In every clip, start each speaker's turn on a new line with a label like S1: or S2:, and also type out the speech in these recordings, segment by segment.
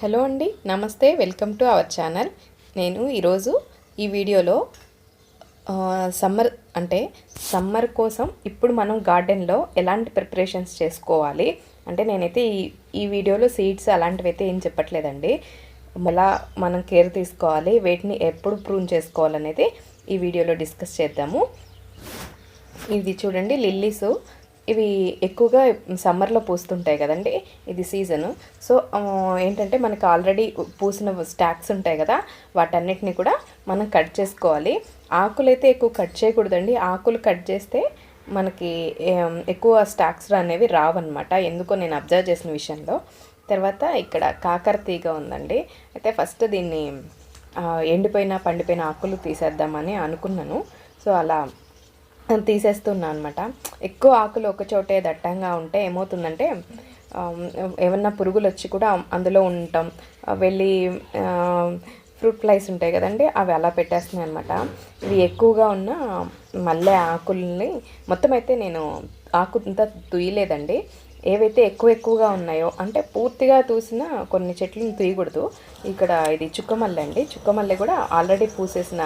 S1: Hello అండి నమస్తే welcome to our channel. నేను ఈరోజు ఈ వీడియోలో సమ్మర్ అంటే సమ్మర్ కోసం ఇప్పుడు మనం గార్డెన్లో ఎలాంటి ప్రిపరేషన్స్ చేసుకోవాలి? అంటే నేనైతే ఈ ఈ వీడియోలో సీడ్స్ అలాంటివి అయితే ఏం చెప్పట్లేదండి. ఎలా మనం కేర్ తీసుకోవాలి వేటిని ఎప్పుడు ప్రూన్ చేసుకోవాలనేది ఈ వీడియోలో డిస్కస్ చేద్దాము. ఇది చూడండి లిల్లీస్ ఇవి ఎక్కువగా సమ్మర్లో పూస్తుంటాయి కదండి ఇది సీజను. సో ఏంటంటే మనకు ఆల్రెడీ పూసిన స్టాక్స్ ఉంటాయి కదా వాటన్నిటిని కూడా మనం కట్ చేసుకోవాలి. ఆకులు అయితే ఎక్కువ కట్ చేయకూడదండి. ఆకులు కట్ చేస్తే మనకి ఎక్కువ స్టాక్స్ అనేవి రావన్నమాట. ఎందుకో నేను అబ్జర్వ్ చేసిన విషయంలో. తర్వాత ఇక్కడ కాకర తీగ ఉందండి. అయితే ఫస్ట్ దీన్ని ఎండిపోయిన పండిపోయిన ఆకులు తీసేద్దామని అనుకున్నాను. సో అలా తీసేస్తున్నా అనమాట ఎక్కువ ఆకులు ఒకచోటే దట్టంగా ఉంటే ఏమవుతుందంటే ఏమన్నా పురుగులు వచ్చి కూడా అందులో ఉంటాం. వెళ్ళి ఫ్రూట్ ఫ్లైస్ ఉంటాయి కదండి అవి అలా పెట్టేస్తున్నాయి అనమాట ఇవి ఎక్కువగా ఉన్న మల్లె ఆకుల్ని మొత్తం అయితే నేను ఆకు అంతా తుయ్యలేదండి ఏవైతే ఎక్కువ ఎక్కువగా ఉన్నాయో అంటే పూర్తిగా తూసిన కొన్ని చెట్లను తీయకూడదు. ఇక్కడ ఇది చుక్కమల్లె అండి. చుక్కమల్లె కూడా ఆల్రెడీ పూసేసిన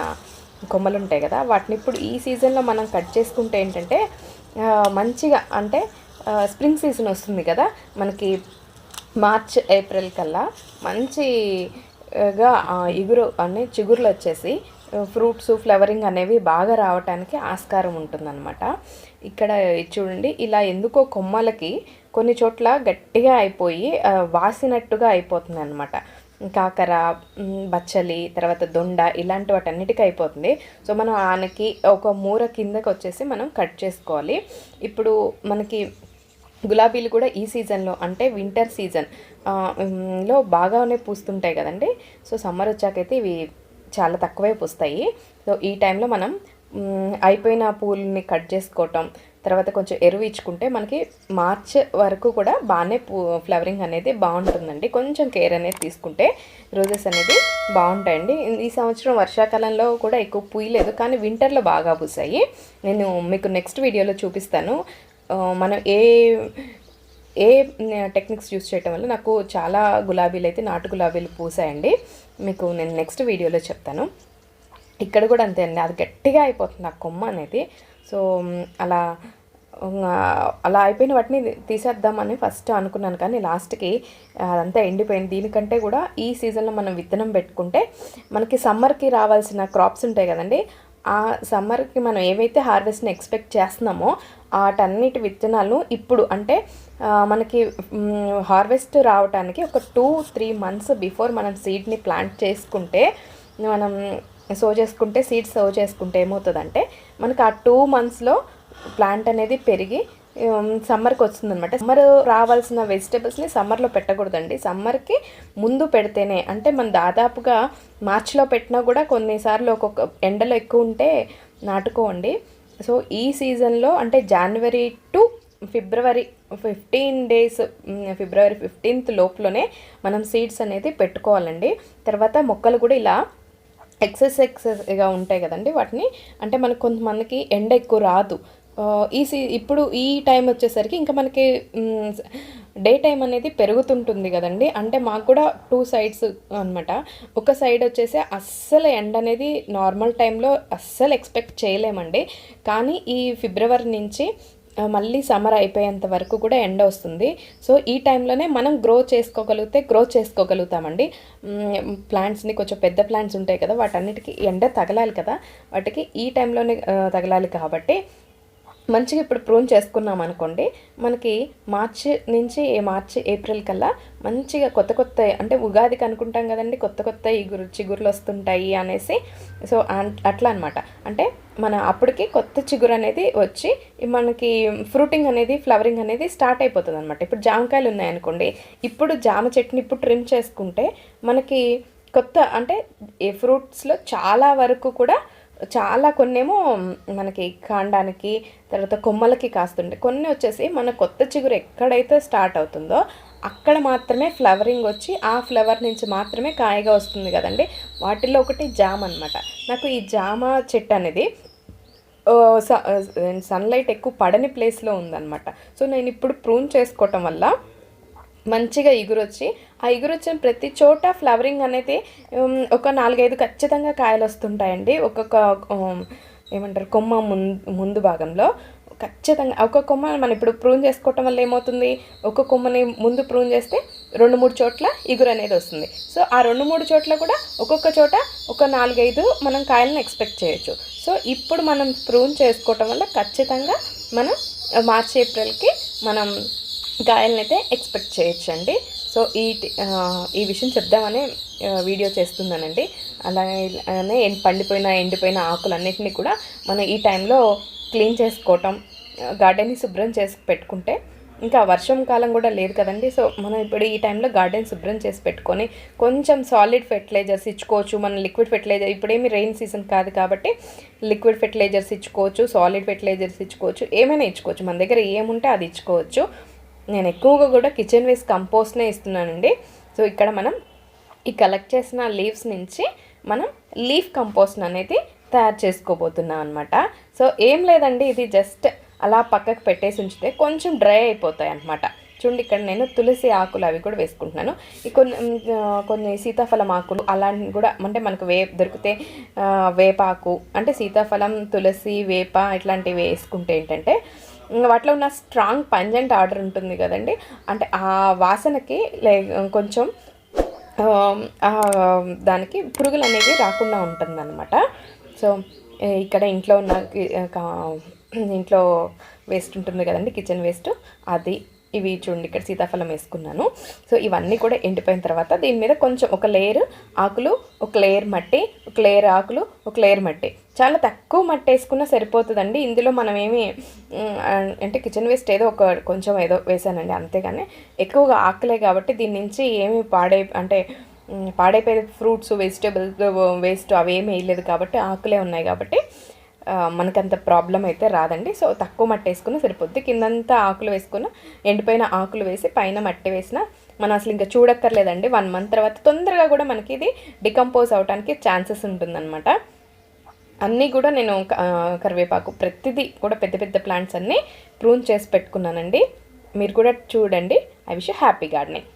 S1: కొమ్మలు ఉంటాయి కదా వాటిని ఇప్పుడు ఈ సీజన్లో మనం కట్ చేసుకుంటే ఏంటంటే మంచిగా అంటే స్ప్రింగ్ సీజన్ వస్తుంది కదా మనకి మార్చ్ ఏప్రిల్ కల్లా మంచిగా ఇగురు అనే చిగురులు వచ్చేసి ఫ్రూట్స్ ఫ్లవరింగ్ అనేవి బాగా రావటానికి ఆస్కారం ఉంటుందన్నమాట. ఇక్కడ చూడండి ఇలా ఎందుకో కొమ్మలకి కొన్ని చోట్ల గట్టిగా అయిపోయి వాసినట్టుగా అయిపోతుంది అనమాట కాకర బచ్చలి తర్వాత దొండ ఇలాంటి వాటన్నిటికీ అయిపోతుంది. సో మనం ఆనకి ఒక మూర కిందకి వచ్చేసి మనం కట్ చేసుకోవాలి. ఇప్పుడు మనకి గులాబీలు కూడా ఈ సీజన్లో అంటే వింటర్ సీజన్లో బాగానే పూస్తుంటాయి కదండి. సో సమ్మర్ వచ్చాకైతే ఇవి చాలా తక్కువే పూస్తాయి. సో ఈ టైంలో మనం అయిపోయిన పూలని కట్ చేసుకోవటం తర్వాత కొంచెం ఎరువు ఇచ్చుకుంటే మనకి మార్చ్ వరకు కూడా బాగానే పూ ఫ్లవరింగ్ అనేది బాగుంటుందండి. కొంచెం కేర్ అనేది తీసుకుంటే రోజెస్ అనేది బాగుంటాయండి. ఈ సంవత్సరం వర్షాకాలంలో కూడా ఎక్కువ పూయలేదు కానీ వింటర్లో బాగా పూసాయి. నేను మీకు నెక్స్ట్ వీడియోలో చూపిస్తాను. మనం ఏ ఏ టెక్నిక్స్ యూస్ చేయటం వల్ల నాకు చాలా గులాబీలు అయితే నాటు గులాబీలు పూసాయండి. మీకు నేను నెక్స్ట్ వీడియోలో చెప్తాను. ఇక్కడ కూడా అంతే అండి. అది గట్టిగా అయిపోతుంది ఆ కొమ్మ అనేది. సో అలా అలా అయిపోయిన వాటిని తీసేద్దామని ఫస్ట్ అనుకున్నాను. కానీ లాస్ట్కి అదంతా ఎండిపోయింది. దీనికంటే కూడా ఈ సీజన్లో మనం విత్తనం పెట్టుకుంటే మనకి సమ్మర్కి రావాల్సిన క్రాప్స్ ఉంటాయి కదండి ఆ సమ్మర్కి మనం ఏవైతే హార్వెస్ట్ని ఎక్స్పెక్ట్ చేస్తున్నామో వాటన్నిటి విత్తనాలు ఇప్పుడు అంటే మనకి హార్వెస్ట్ రావడానికి ఒక టూ త్రీ మంత్స్ బిఫోర్ మనం సీడ్ని ప్లాంట్ చేసుకుంటే మనం సో చేసుకుంటే సీడ్స్ సో చేసుకుంటే ఏమవుతుందంటే మనకు ఆ టూ మంత్స్లో ప్లాంట్ అనేది పెరిగి సమ్మర్కి వస్తుందన్నమాట. సమ్మర్ రావాల్సిన వెజిటేబుల్స్ని సమ్మర్లో పెట్టకూడదండి. సమ్మర్కి ముందు పెడితేనే అంటే మనం దాదాపుగా మార్చిలో పెట్టినా కూడా కొన్నిసార్లు ఒక్కొక్క ఎండలో ఎక్కువ ఉంటే నాటుకోండి. సో ఈ సీజన్లో అంటే జనవరి టు ఫిబ్రవరి ఫిఫ్టీన్ డేస్ ఫిబ్రవరి ఫిఫ్టీన్త్ లోపులోనే మనం సీడ్స్ అనేది పెట్టుకోవాలండి. తర్వాత మొక్కలు కూడా ఇలా ఎక్సెస్ ఎక్సెస్గా ఉంటాయి కదండి వాటిని. అంటే మనకు కొంతమందికి ఎండ ఎక్కువ రాదు. ఈ సీ ఇప్పుడు ఈ టైం వచ్చేసరికి ఇంకా మనకి డే టైం అనేది పెరుగుతుంటుంది కదండి. అంటే మాకు కూడా టూ సైడ్స్ అనమాట ఒక సైడ్ వచ్చేసి అస్సలు ఎండ అనేది నార్మల్ టైంలో అస్సలు ఎక్స్పెక్ట్ చేయలేమండి. కానీ ఈ ఫిబ్రవరి నుంచి మళ్ళీ సమ్మర్ అయిపోయేంత వరకు కూడా ఎండ వస్తుంది. సో ఈ టైంలోనే మనం గ్రో చేసుకోగలిగితే గ్రో చేసుకోగలుగుతామండి. ప్లాంట్స్ని కొంచెం పెద్ద ప్లాంట్స్ ఉంటాయి కదా వాటన్నిటికీ ఎండ తగలాలి కదా. వాటికి ఈ టైంలోనే తగలాలి కాబట్టి మంచిగా ఇప్పుడు ప్రూన్ చేసుకున్నాం అనుకోండి మనకి మార్చి నుంచి మార్చి ఏప్రిల్ కల్లా మంచిగా కొత్త కొత్త అంటే ఉగాదికి అనుకుంటాం కదండి కొత్త కొత్త ఇగురు చిగురులు వస్తుంటాయి అనేసి. సో అన్- అట్లా అనమాట అంటే మన అప్పటికి కొత్త చిగురు అనేది వచ్చి మనకి ఫ్రూటింగ్ అనేది ఫ్లవరింగ్ అనేది స్టార్ట్ అయిపోతుంది అనమాట ఇప్పుడు జామకాయలు ఉన్నాయనుకోండి ఇప్పుడు జామ చెట్టుని ఇప్పుడు ట్రిమ్ చేసుకుంటే మనకి కొత్త అంటే ఈ ఫ్రూట్స్లో చాలా వరకు కూడా చాలా కొన్నేమో మనకి కాండానికి తర్వాత కొమ్మలకి కాస్తుండే. కొన్ని వచ్చేసి మన కొత్త చిగురు ఎక్కడైతే స్టార్ట్ అవుతుందో అక్కడ మాత్రమే ఫ్లవరింగ్ వచ్చి ఆ ఫ్లవర్ నుంచి మాత్రమే కాయగా వస్తుంది కదండి. వాటిల్లో ఒకటి జామ్ అనమాట నాకు ఈ జామ చెట్టు అనేది సన్లైట్ ఎక్కువ పడని ప్లేస్లో ఉందన్నమాట. సో నేను ఇప్పుడు ప్రూన్ చేసుకోవటం వల్ల మంచిగా ఎగురొచ్చి ఆ ఇగురు వచ్చిన ప్రతి చోట ఫ్లవరింగ్ అనేది ఒక నాలుగైదు ఖచ్చితంగా కాయలు వస్తుంటాయండి. ఒక్కొక్క ఏమంటారు కొమ్మ ముందు ముందు భాగంలో. ఖచ్చితంగా ఒక కొమ్మ మనం ఇప్పుడు ప్రూన్ చేసుకోవటం వల్ల ఏమవుతుంది? ఒక కొమ్మని ముందు ప్రూన్ చేస్తే రెండు మూడు చోట్ల ఇగురు అనేది వస్తుంది. సో ఆ రెండు మూడు చోట్ల కూడా ఒక్కొక్క చోట ఒక నాలుగైదు మనం కాయలను ఎక్స్పెక్ట్ చేయొచ్చు. సో ఇప్పుడు మనం ప్రూన్ చేసుకోవటం వల్ల ఖచ్చితంగా మనం మార్చి ఏప్రిల్కి మనం గాయల్ని అయితే ఎక్స్పెక్ట్ చేయొచ్చండి. సో ఈ ఈ విషయం చెప్దామనే వీడియో చేస్తున్నానండి. అలానే పండిపోయిన ఎండిపోయిన ఆకులన్నింటినీ కూడా మనం ఈ టైంలో క్లీన్ చేసుకోవటం గార్డెన్ని శుభ్రం చేసి పెట్టుకుంటే ఇంకా వర్షం కాలం కూడా లేదు కదండి. సో మనం ఇప్పుడు ఈ టైంలో గార్డెన్ శుభ్రం చేసి పెట్టుకొని కొంచెం సాలిడ్ ఫెర్టిలైజర్స్ ఇచ్చుకోవచ్చు. మనం లిక్విడ్ ఫెర్టిలైజర్ ఇప్పుడేమి రెయిన్ సీజన్ కాదు కాబట్టి లిక్విడ్ ఫెర్టిలైజర్స్ ఇచ్చుకోవచ్చు సాలిడ్ ఫెర్టిలైజర్స్ ఇచ్చుకోవచ్చు. ఏమైనా ఇచ్చుకోవచ్చు. మన దగ్గర ఏముంటే అది ఇచ్చుకోవచ్చు. నేను ఎక్కువగా కూడా కిచెన్ వేస్ట్ కంపోస్ట్నే ఇస్తున్నానండి. సో ఇక్కడ మనం ఈ కలెక్ట్ చేసిన లీవ్స్ నుంచి మనం లీఫ్ కంపోస్ట్ అనేది తయారు చేసుకోబోతున్నాం అనమాట సో ఏం లేదండి ఇది జస్ట్ అలా పక్కకు పెట్టేసి ఉంచితే కొంచెం డ్రై అయిపోతాయి అనమాట చూడండి ఇక్కడ నేను తులసి ఆకులు అవి కూడా వేసుకుంటున్నాను. ఈ కొన్ని కొన్ని సీతాఫలం ఆకులు అలాంటివి కూడా అంటే మనకు వే దొరికితే వేపాకు అంటే సీతాఫలం తులసి వేప ఇట్లాంటివి వేసుకుంటే ఏంటంటే వాటిలో ఉన్న స్ట్రాంగ్ పంజెంట్ ఆర్డర్ ఉంటుంది కదండి. అంటే ఆ వాసనకి లే కొంచెం దానికి పురుగులు అనేవి రాకుండా ఉంటుందన్నమాట. సో ఇక్కడ ఇంట్లో ఉన్న ఇంట్లో వేస్ట్ ఉంటుంది కదండి కిచెన్ వేస్ట్ అది ఇవి చూడండి ఇక్కడ సీతాఫలం వేసుకున్నాను. సో ఇవన్నీ కూడా ఎండిపోయిన తర్వాత దీని మీద కొంచెం ఒక లేయర్ ఆకులు ఒక లేయర్ మట్టి ఒక లేయర్ ఆకులు ఒక లేయర్ మట్టి. చాలా తక్కువ మట్టి వేసుకున్నా సరిపోతుందండి. ఇందులో మనం ఏమి అంటే కిచెన్ వేస్ట్ ఏదో ఒక కొంచెం ఏదో వేసానండి అంతేగాని ఎక్కువగా ఆకులే కాబట్టి దీని నుంచి ఏమి పాడై అంటే పాడైపోయే ఫ్రూట్స్ వెజిటేబుల్స్ వేస్ట్ అవి ఏమి వేయలేదు కాబట్టి ఆకులే ఉన్నాయి కాబట్టి మనకంత ప్రాబ్లం అయితే రాదండి. సో తక్కువ మట్టి వేసుకున్న సరిపోద్ది. కిందంతా ఆకులు వేసుకున్న ఎండిపోయిన ఆకులు వేసి పైన మట్టి వేసిన మనం అసలు ఇంకా చూడక్కర్లేదండి. వన్ మంత్ తర్వాత తొందరగా కూడా మనకి ఇది డికంపోజ్ అవడానికి ఛాన్సెస్ ఉంటుందన్నమాట. అన్నీ కూడా నేను కరివేపాకు ప్రతిదీ కూడా పెద్ద పెద్ద ప్లాంట్స్ అన్నీ ప్రూన్ చేసి పెట్టుకున్నానండి. మీరు కూడా చూడండి. I wish happy gardening